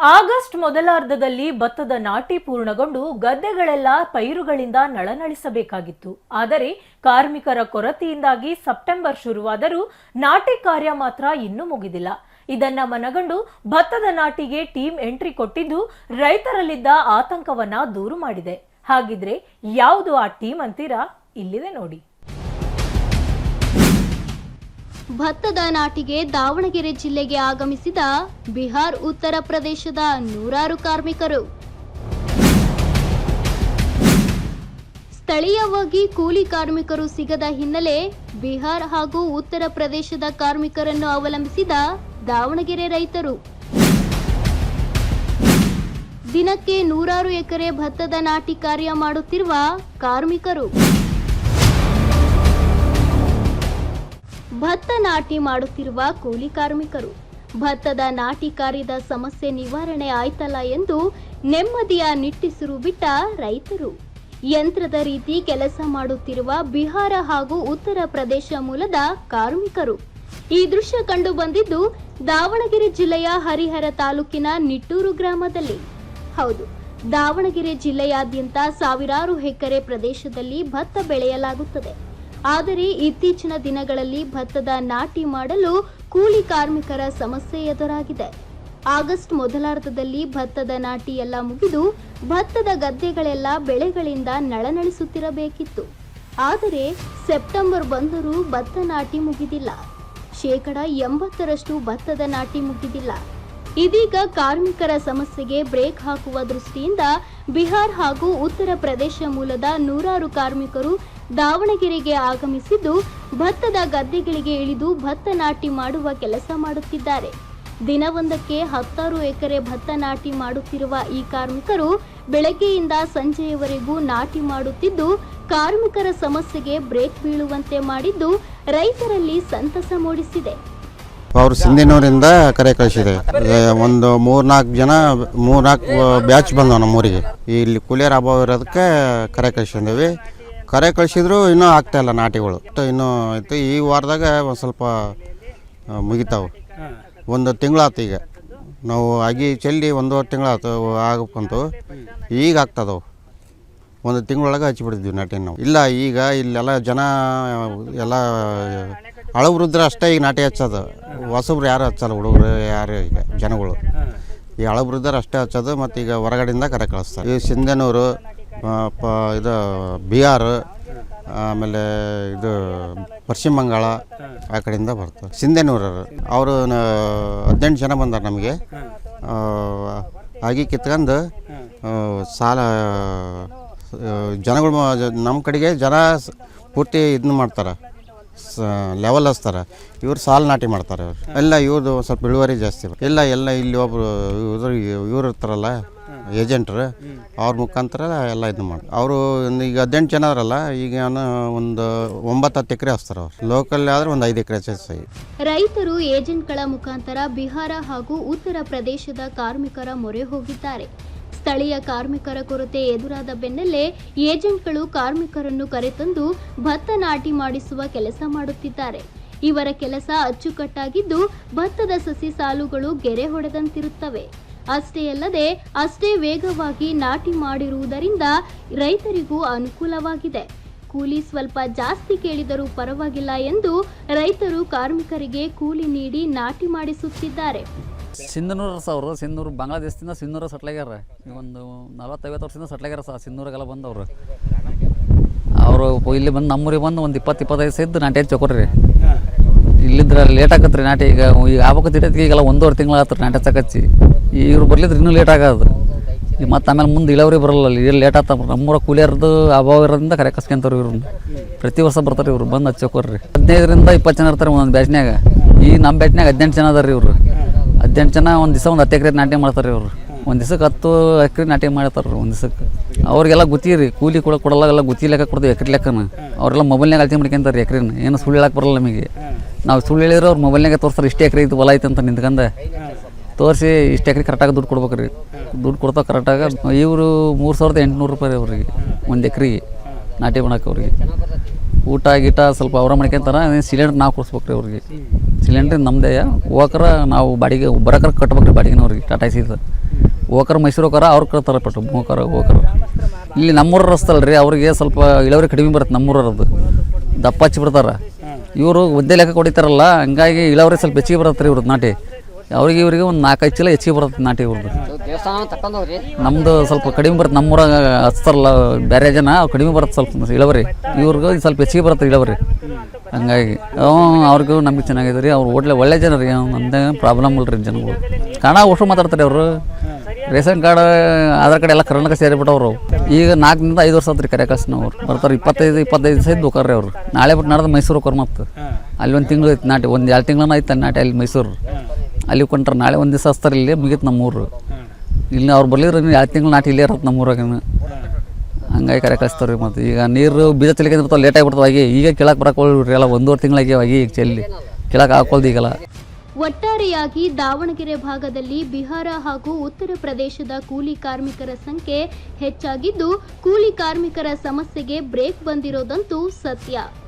August ಮೊದಲಾರ್ಧದಲ್ಲಿ ಭತ್ತದ ನಾಟಿ ಪೂರ್ಣಗೊಂಡು ಗದ್ದೆಗಳೆಲ್ಲ ಪೈರುಗಳಿಂದ ನಳನಳಿಸಬೇಕಾಗಿತ್ತು. ಆದರೆ ಕಾರ್ಮಿಕರ ಕೊರತೆಯಿಂದಾಗಿ ಸೆಪ್ಟೆಂಬರ್ ಶುರುವಾದರೂ ನಾಟಿ ಕಾರ್ಯ ಮಾತ್ರ ಇನ್ನೂ ಮುಗಿದಿಲ್ಲ. ಇದನ್ನ ಮನಗಂಡು ಭತ್ತದ ನಾಟಿಗೆ ಟೀಮ್ ಎಂಟ್ರಿ ಕೊಟ್ಟಿದ್ದು ರೈತರಲ್ಲಿದ್ದ ಆತಂಕವನ್ನ ದೂರು ಮಾಡಿದೆ. ಹಾಗಿದ್ರೆ ಯಾವುದು ಆ ಟೀಮ್ ಅಂತೀರಾ? ಇಲ್ಲಿದೆ ನೋಡಿ. ಭತ್ತದ ನಾಟಿಗೆ ದಾವಣಗೆರೆ ಜಿಲ್ಲೆಗೆ ಆಗಮಿಸಿದ ಬಿಹಾರ್ ಉತ್ತರ ಪ್ರದೇಶದ ನೂರಾರು ಕಾರ್ಮಿಕರು. ಸ್ಥಳೀಯವಾಗಿ ಕೂಲಿ ಕಾರ್ಮಿಕರು ಸಿಗದ ಹಿನ್ನೆಲೆ ಬಿಹಾರ್ ಹಾಗೂ ಉತ್ತರ ಪ್ರದೇಶದ ಕಾರ್ಮಿಕರನ್ನು ಅವಲಂಬಿಸಿದ ದಾವಣಗೆರೆ ರೈತರು. ದಿನಕ್ಕೆ ನೂರಾರು ಎಕರೆ ಭತ್ತದ ನಾಟಿ ಕಾರ್ಯ ಮಾಡುತ್ತಿರುವ ಕಾರ್ಮಿಕರು. ಭತ್ತ ನಾಟಿ ಮಾಡುತ್ತಿರುವ ಕೂಲಿ ಕಾರ್ಮಿಕರು. ಭತ್ತದ ನಾಟಿ ಕಾರ್ಯದ ಸಮಸ್ಯೆ ನಿವಾರಣೆ ಆಯ್ತಲ್ಲ ಎಂದು ನೆಮ್ಮದಿಯ ನಿಟ್ಟಿಸಿರು ಬಿಟ್ಟ ರೈತರು. ಯಂತ್ರದ ರೀತಿ ಕೆಲಸ ಮಾಡುತ್ತಿರುವ ಬಿಹಾರ ಹಾಗೂ ಉತ್ತರ ಪ್ರದೇಶ ಮೂಲದ ಕಾರ್ಮಿಕರು. ಈ ದೃಶ್ಯ ಕಂಡು ಬಂದಿದ್ದು ದಾವಣಗೆರೆ ಜಿಲ್ಲೆಯ ಹರಿಹರ ತಾಲೂಕಿನ ನಿಟ್ಟೂರು ಗ್ರಾಮದಲ್ಲಿ. ಹೌದು, ದಾವಣಗೆರೆ ಜಿಲ್ಲೆಯಾದ್ಯಂತ ಸಾವಿರಾರು ಎಕರೆ ಪ್ರದೇಶದಲ್ಲಿ ಭತ್ತ ಬೆಳೆಯಲಾಗುತ್ತದೆ. ಆದರೆ ಇತ್ತೀಚಿನ ದಿನಗಳಲ್ಲಿ ಭತ್ತದ ನಾಟಿ ಮಾಡಲು ಕೂಲಿ ಕಾರ್ಮಿಕರ ಸಮಸ್ಯೆ ಎದುರಾಗಿದೆ. ಆಗಸ್ಟ್ ಮೊದಲಾರ್ಧದಲ್ಲಿ ಭತ್ತದ ನಾಟಿ ಎಲ್ಲ ಮುಗಿದು ಭತ್ತದ ಗದ್ದೆಗಳೆಲ್ಲ ಬೆಳೆಗಳಿಂದ ನಳನಳಿಸುತ್ತಿರಬೇಕಿತ್ತು. ಆದರೆ ಸೆಪ್ಟೆಂಬರ್ ಬಂದರೂ ಭತ್ತ ನಾಟಿ ಮುಗಿದಿಲ್ಲ. ಶೇಕಡ ಎಂಬತ್ತರಷ್ಟು ಭತ್ತದ ನಾಟಿ ಮುಗಿದಿಲ್ಲ. ಇದೀಗ ಕಾರ್ಮಿಕರ ಸಮಸ್ಯೆಗೆ ಬ್ರೇಕ್ ಹಾಕುವ ದೃಷ್ಟಿಯಿಂದ ಬಿಹಾರ್ ಹಾಗೂ ಉತ್ತರ ಪ್ರದೇಶ ಮೂಲದ ನೂರಾರು ಕಾರ್ಮಿಕರು ದಾವಣಗೆರೆಗೆ ಆಗಮಿಸಿದ್ದು ಭತ್ತದ ಗದ್ದೆಗಳಿಗೆ ಇಳಿದು ಭತ್ತ ನಾಟಿ ಮಾಡುವ ಕೆಲಸ ಮಾಡುತ್ತಿದ್ದಾರೆ. ದಿನವೊಂದಕ್ಕೆ ಹತ್ತಾರು ಎಕರೆ ಭತ್ತ ನಾಟಿ ಮಾಡುತ್ತಿರುವ ಈ ಕಾರ್ಮಿಕರು ಬೆಳಗ್ಗೆಯಿಂದ ಸಂಜೆಯವರೆಗೂ ನಾಟಿ ಮಾಡುತ್ತಿದ್ದು, ಕಾರ್ಮಿಕರ ಸಮಸ್ಯೆಗೆ ಬ್ರೇಕ್ ಬೀಳುವಂತೆ ಮಾಡಿದ್ದು ರೈತರಲ್ಲಿ ಸಂತಸ ಮೂಡಿಸಿದೆ. ಅವರು ಸಿಂಧಿನೂರಿಂದ ಕರೆ ಕಳಿಸಿದೆ. ಒಂದು ಮೂರ್ನಾಲ್ಕು ಜನ, ಮೂರ್ನಾಲ್ಕು ಬ್ಯಾಚ್ ಬಂದವು ನಮ್ಮೂರಿಗೆ. ಇಲ್ಲಿ ಕೂಲಿಯರ್ ಅಭಾವ ಇರೋದಕ್ಕೆ ಕರೆ ಕಳಿಸಿದ್ದೀವಿ. ಕರೆ ಕಳಿಸಿದ್ರು ಇನ್ನೂ ಆಗ್ತಾ ಇಲ್ಲ ನಾಟಿಗಳು. ಇನ್ನೂ ಆಯ್ತು. ಈ ವಾರದಾಗ ಒಂದು ಸ್ವಲ್ಪ ಮುಗಿತಾವೆ. ಒಂದು ತಿಂಗಳಾತು ಈಗ. ನಾವು ಆಗಿ ಚೆಲ್ಲಿ ಒಂದೂವರೆ ತಿಂಗಳಾತು ಆಗಕ್ಕಂತು. ಈಗ ಆಗ್ತದವು. ಒಂದು ತಿಂಗಳೊಳಗೆ ಹಚ್ಚಿಬಿಡಿದ್ವಿ ನಾಟಿ ನಾವು. ಇಲ್ಲ, ಈಗ ಇಲ್ಲೆಲ್ಲ ಜನ, ಎಲ್ಲ ಹಳಬ್ರಿದ್ರೆ ಅಷ್ಟೇ ಈಗ ನಾಟಿ ಹಚ್ಚೋದು. ಹೊಸಬ್ರು ಯಾರು ಹಚ್ಚಲ್ಲ, ಹುಡುಗರು ಯಾರು ಈಗ, ಜನಗಳು. ಈ ಹಳಬ್ರಿದ್ರೆ ಅಷ್ಟೇ ಹಚ್ಚೋದು ಮತ್ತು ಈಗ ಹೊರಗಡೆಯಿಂದ ಕರೆ ಕಳಿಸ್ತಾರೆ. ಈ ಸಿಂಧನೂರು ಪ, ಇದು ಬಿಹಾರ, ಆಮೇಲೆ ಇದು ಪಶ್ಚಿಮ ಬಂಗಾಳ ಆ ಕಡೆಯಿಂದ ಬರ್ತಾರೆ. ಸಿಂಧೆನೂರರು ಅವರು ಹದಿನೆಂಟು ಜನ ಬಂದಾರೆ ನಮಗೆ. ಆಗಿ ಕಿತ್ಕೊಂಡು ಸಾಲ ಜನಗಳು ನಮ್ಮ ಕಡೆಗೆ ಜನ ಸ್- ಪೂರ್ತಿ ಇದನ್ನ ಮಾಡ್ತಾರೆ. ಲೆವೆಲ್ ಹಚ್ತಾರೆ. ಇವ್ರು ಸಾಲು ನಾಟಿ ಮಾಡ್ತಾರೆ ಇವರು. ಎಲ್ಲ ಇವ್ರದ್ದು ಸ್ವಲ್ಪ ಇಳುವರಿ ಜಾಸ್ತಿ ಇಲ್ಲ ಎಲ್ಲ ಇಲ್ಲಿ ಒಬ್ಬರು ಇವ್ರು ಇರ್ತಾರಲ್ಲ. ಏಜೆಂಟ್ರು, ಅವ್ರ ಮುಖಾಂತರ ಎಲ್ಲ ಇದು ಮಾಡಿ, ಅವರು ಈಗ ಹದಿನೆಂಟು ಜನ ಅವರಲ್ಲ, ಈಗ ಒಂದು ಒಂಬತ್ತು ಹತ್ತು ಎಕರೆ ಹಚ್ತಾರೆ ಅವ್ರು. ಲೋಕಲ್ ಆದ್ರೆ ಒಂದು ಐದು ಎಕರೆ ಸಹಿ. ರೈತರು ಏಜೆಂಟ್ಗಳ ಮುಖಾಂತರ ಬಿಹಾರ ಹಾಗೂ ಉತ್ತರ ಪ್ರದೇಶದ ಕಾರ್ಮಿಕರ ಮೊರೆ ಹೋಗಿದ್ದಾರೆ. ಸ್ಥಳೀಯ ಕಾರ್ಮಿಕರ ಕೊರತೆ ಎದುರಾದ ಬೆನ್ನಲ್ಲೇ ಏಜೆಂಟ್ಗಳು ಕಾರ್ಮಿಕರನ್ನು ಕರೆತಂದು ಭತ್ತ ನಾಟಿ ಮಾಡಿಸುವ ಕೆಲಸ ಮಾಡುತ್ತಿದ್ದಾರೆ. ಇವರ ಕೆಲಸ ಅಚ್ಚುಕಟ್ಟಾಗಿದ್ದು ಭತ್ತದ ಸಸಿ ಸಾಲುಗಳು ಗೆರೆ ಹೊಡೆದಂತಿರುತ್ತವೆ. ಅಷ್ಟೇ ಅಲ್ಲದೆ ಅಷ್ಟೇ ವೇಗವಾಗಿ ನಾಟಿ ಮಾಡಿರುವುದರಿಂದ ರೈತರಿಗೂ ಅನುಕೂಲವಾಗಿದೆ. ಕೂಲಿ ಸ್ವಲ್ಪ ಜಾಸ್ತಿ ಕೇಳಿದರೂ ಪರವಾಗಿಲ್ಲ ಎಂದು ರೈತರು ಕಾರ್ಮಿಕರಿಗೆ ಕೂಲಿ ನೀಡಿ ನಾಟಿ ಮಾಡಿಸುತ್ತಿದ್ದಾರೆ. ಸಿಂಧನೂರು ಅವರು ಸಿಂಧೂರು ಬಾಂಗ್ಲಾದೇಶದಿಂದ ಸಿಂಧೂರ ಸಟ್ಲಾಗ್ಯಾರ ಒಂದು ನಲವತ್ತೈವತ್ತು ವರ್ಷದಿಂದ ಸಟ್ಲಾಗ್ಯಾರ ಸಹ ಸಿಂಧೂರಿಗೆಲ್ಲ ಬಂದವರು. ಅವರು ಇಲ್ಲಿ ಬಂದು ನಮ್ಮೂರಿಗೆ ಬಂದು ಒಂದು ಇಪ್ಪತ್ತು ಇಪ್ಪತ್ತೈದು ಸಿದ್ದು ನಾಟಿ ಹಚ್ಚಿ ಕೊಡ್ರಿ ಇಲ್ಲಿದ್ರೆ ಲೇಟ್ ಆಗತ್ತೆ ರೀ ನಾಟಿ. ಈಗ ಈಗ ಆಗ್ಬೇಕತ್ತಿರತ್ತೆ ಈಗೆಲ್ಲ ಒಂದೂವರೆ ತಿಂಗಳು ಆತ್ರಿ ನಾಟಿ ಹಚ್ಚಕಚ್ಚಿ ಇವ್ರು ಬರ್ಲಿದ್ರೆ ಇನ್ನೂ ಲೇಟ್ ಆಗೋದು. ಈಗ ಮತ್ತೆ ಆಮೇಲೆ ಮುಂದೆ ಇಳವರಿ ಬರಲ್ಲ ಇಲ್ಲಿ ಲೇಟ್ ಆತ ನಮ್ಮೂರ ಕೂಲಿಯರ್ದು ಅಭಾವ ಇರೋದ್ರಿಂದ ಕರೆ ಕಸ್ಕೊಂತಾರೆ ಇವ್ರನ್ನ. ಪ್ರತಿ ವರ್ಷ ಬರ್ತಾರೆ ಇವರು. ಬಂದು ಹಚ್ಚೋಕೋರ್ರಿ. ಹದಿನೈದರಿಂದ ಇಪ್ಪತ್ತು ಜನ ಇರ್ತಾರೆ ಒಂದೊಂದು ಬ್ಯಾಚ್ನ್ಯಾಗ ಈ ನಮ್ಮ ಬ್ಯಾಚ್ನ್ಯಾಗ ಹದಿನೆಂಟು ಜನ ಅದಾರ ಇವರು. ಹದಿನೆಂಟು ಜನ ಒಂದು ದಿವಸ ಒಂದು ಹತ್ತು ಎಕರೆ ನಾಟಿ ಮಾಡ್ತಾರೆ ಇವರು. ಒಂದು ದಿವಸಕ್ಕೆ ಹತ್ತು ಎಕರೆ ನಾಟಿ ಮಾಡ್ತಾರೆ ಒಂದು ದಿವಸಕ್ಕೆ ಅವ್ರಿಗೆಲ್ಲ ಗುತ್ತಿ ರೀ ಕೂಲಿ ಕೂಡ ಕೊಡಲ್ಲ ಎಲ್ಲ ಗುತ್ತಿ ಲೆಕ್ಕ ಕೊಡ್ತೀವಿ ಎಕರೆ ಲೆಕ್ಕನ. ಅವರೆಲ್ಲ ಮೊಬೈಲ್ನಾಗ ಅಳತೆ ಮಾಡ್ಕೊಂತಾರೆ ಎಕರೆನ. ಏನು ಸುಳ್ಳು ಹೇಳಕ್ಕೆ ಬರಲ್ಲ ನಮಗೆ. ನಾವು ಸುಳ್ಳು ಹೇಳಿದ್ರೆ ಅವ್ರು ಮೊಬೈಲ್ನಾಗ ತೋರಿಸ್ತಾರೆ, ಇಷ್ಟೇ ಎಕರೆ ಇದು ಹೊಲ ಐತೆ ಅಂತ ನಿಂತ್ಕಂದ. ತೋರಿಸಿ ಇಷ್ಟು ಎಕರೆ ಕರೆಕ್ಟಾಗಿ ದುಡ್ಡು ಕೊಡ್ಬೇಕ್ರಿ. ದುಡ್ಡು ಕೊಡ್ತಾವೆ ಕರೆಕ್ಟಾಗಿ ಇವರು ಮೂರು ಸಾವಿರದ ಎಂಟುನೂರು ರೂಪಾಯಿ ಅವ್ರಿಗೆ ಒಂದು ಎಕ್ರೆಗೆ ನಾಟಿ ಮಾಡಕ್ಕೆ ಅವ್ರಿಗೆ. ಊಟ ಗೀಟ ಸ್ವಲ್ಪ ಅವರ ಮಾಡ್ಕೊಂತಾರ ಸಿಲಿಂಡರ್ ನಾವು ಕೊಡಿಸ್ಬೇಕ್ರಿ ಅವ್ರಿಗೆ. ಸಿಲಿಂಡ್ರ್ ನಮ್ಮದೇ ಹೋಗ್ರ ನಾವು ಬಾಡಿಗೆ ಬರೋಕ್ರ ಕಟ್ಬೇಕು ರೀ ಬಾಡಿಗೆನವ್ರಿಗೆ, ಟಾಟಾ ಸೀದ ಹೋಗ್ರ ಮೈಸೂರು ಹೋಗಾರ ಅವ್ರು ಕಟ್ತಾರೆ ಪಟ್ಟು ಹೋಗಾರ ಹೋಗಾರ ಇಲ್ಲಿ ನಮ್ಮೂರ ರಸ್ತಲ್ಲ ರೀ ಅವ್ರಿಗೆ ಸ್ವಲ್ಪ ಇಳುವರಿ ಕಡಿಮೆ ಬರುತ್ತೆ ನಮ್ಮೂರದ್ದು ದಪ್ಪ ಹಚ್ಚಿ ಬಿಡ್ತಾರೆ. ಇವರು ಒದ್ದೆ ಲೆಕ್ಕ ಕೊಡಿತಾರಲ್ಲ, ಹಂಗಾಗಿ ಇಳುವರಿ ಸ್ವಲ್ಪ ಹೆಚ್ಚಿಗೆ ಬರುತ್ತೆ ರೀ ಇವ್ರದ್ದು ನಾಟಿ. ಅವ್ರಿಗೆ ಇವರಿಗೆ ಒಂದು ನಾಲ್ಕೈದು ಚೀಲ ಹೆಚ್ಚಿಗೆ ಬರುತ್ತೆ ನಾಟಿ ಇವ್ರದ್ದು ನಮ್ದು ಸ್ವಲ್ಪ ಕಡಿಮೆ ಬರುತ್ತೆ ನಮ್ಮೂರಾಗ ಹಚ್ತಾರಲ್ಲ ಬೇರೆ ಜನ ಕಡಿಮೆ ಬರುತ್ತೆ ಸ್ವಲ್ಪ ಇಳುವರಿ ಇವ್ರಿಗೂ ಸ್ವಲ್ಪ ಹೆಚ್ಚಿಗೆ ಬರುತ್ತೆ ಇಳುವರಿ ಹಂಗಾಗಿ ಅವ್ರಿಗೂ ನಮಗೆ ಚೆನ್ನಾಗಿದೆ ರೀ. ಅವ್ರು ಒಳ್ಳೆ ಒಳ್ಳೆ ಜನ ರೀ ಅಂದೇ ಪ್ರಾಬ್ಲಮ್ ಇಲ್ಲ ರೀ ಜನಗಳು. ಕನ್ನಡ ಅಷ್ಟು ಮಾತಾಡ್ತಾರೆ ಅವರು. ರೇಷನ್ ಕಾರ್ಡ್, ಆಧಾರ್ ಕಾರ್ಡ್ ಎಲ್ಲ ಕರ್ನಾಟಕ ಸೇರಿಬಿಟ್ಟವ್ರು ಈಗ ನಾಲ್ಕರಿಂದ ಐದು ವರ್ಷ ಆತ್ರಿ ಕರೆ ಅವ್ರು. ಬರ್ತಾರೆ ಇಪ್ಪತ್ತೈದು ಇಪ್ಪತ್ತೈದು ಸೈದ್ ಹೋಗಾರ್ರಿ ಅವರು. ನಾಳೆ ಬಿಟ್ಟು ನಡೆದು ಮೈಸೂರು ಹೋಗೋರು ಮತ್ತು ಅಲ್ಲಿ ಒಂದು ತಿಂಗಳು ಐತೆ ನಾಟಿ, ಒಂದು ಎರಡು ತಿಂಗಳನ್ನ ಐತೆ ನಾಟಿ, ಅಲ್ಲಿ ಮೈಸೂರು. ಅಲ್ಲಿ ಕೊಂಡ್ರೆ ನಾಳೆ ಒಂದು ದಿವಸ ಹಸ್ತಾರೆ ಇಲ್ಲಿ ನಮ್ಮ ನಮ್ಮೂರು. ಇಲ್ಲಿ ಅವ್ರು ಬರ್ಲಿದ್ರೆ ಇನ್ನು ಎರಡು ತಿಂಗಳು ನಾಟಿ ಇಲ್ಲೇ ಇರತ್ತೆ ನಮ್ಮೂರಾಗ ಹಂಗಾಗಿ ಕರೆ ಕಳಿಸ್ತಾರೆ ರೀ ಮತ್ತು. ಈಗ ನೀರು ಬೀಜ ತಿಳ್ಕೊಂಡಿರ್ತಾವೆ ಲೇಟ್ ಬಿಡ್ತಾವೆ. ಆಗಿ ಈಗ ಕೇಳಕ್ಕೆ ಬರಕ್ಕೆ ಎಲ್ಲ ಒಂದೂವರೆ ತಿಂಗಳಾಗ್ಯಾವ ಆಗಿ ಈಗ ಚೆಲ್ಲಿ. ಕೇಳಕ್ಕೆ ಹಾಕೊಳ್ದು ಈಗಲ್ಲ. ಒಟ್ಟಾರೆಯಾಗಿ ದಾವಣಗೆರೆ ಭಾಗದಲ್ಲಿ ಬಿಹಾರ ಹಾಗೂ ಉತ್ತರ ಪ್ರದೇಶದ ಕೂಲಿ ಕಾರ್ಮಿಕರ ಸಂಖ್ಯೆ ಹೆಚ್ಚಾಗಿದ್ದು, ಕೂಲಿ ಕಾರ್ಮಿಕರ ಸಮಸ್ಯೆಗೆ ಬ್ರೇಕ್ ಬಂದಿರೋದಂತೂ ಸತ್ಯ.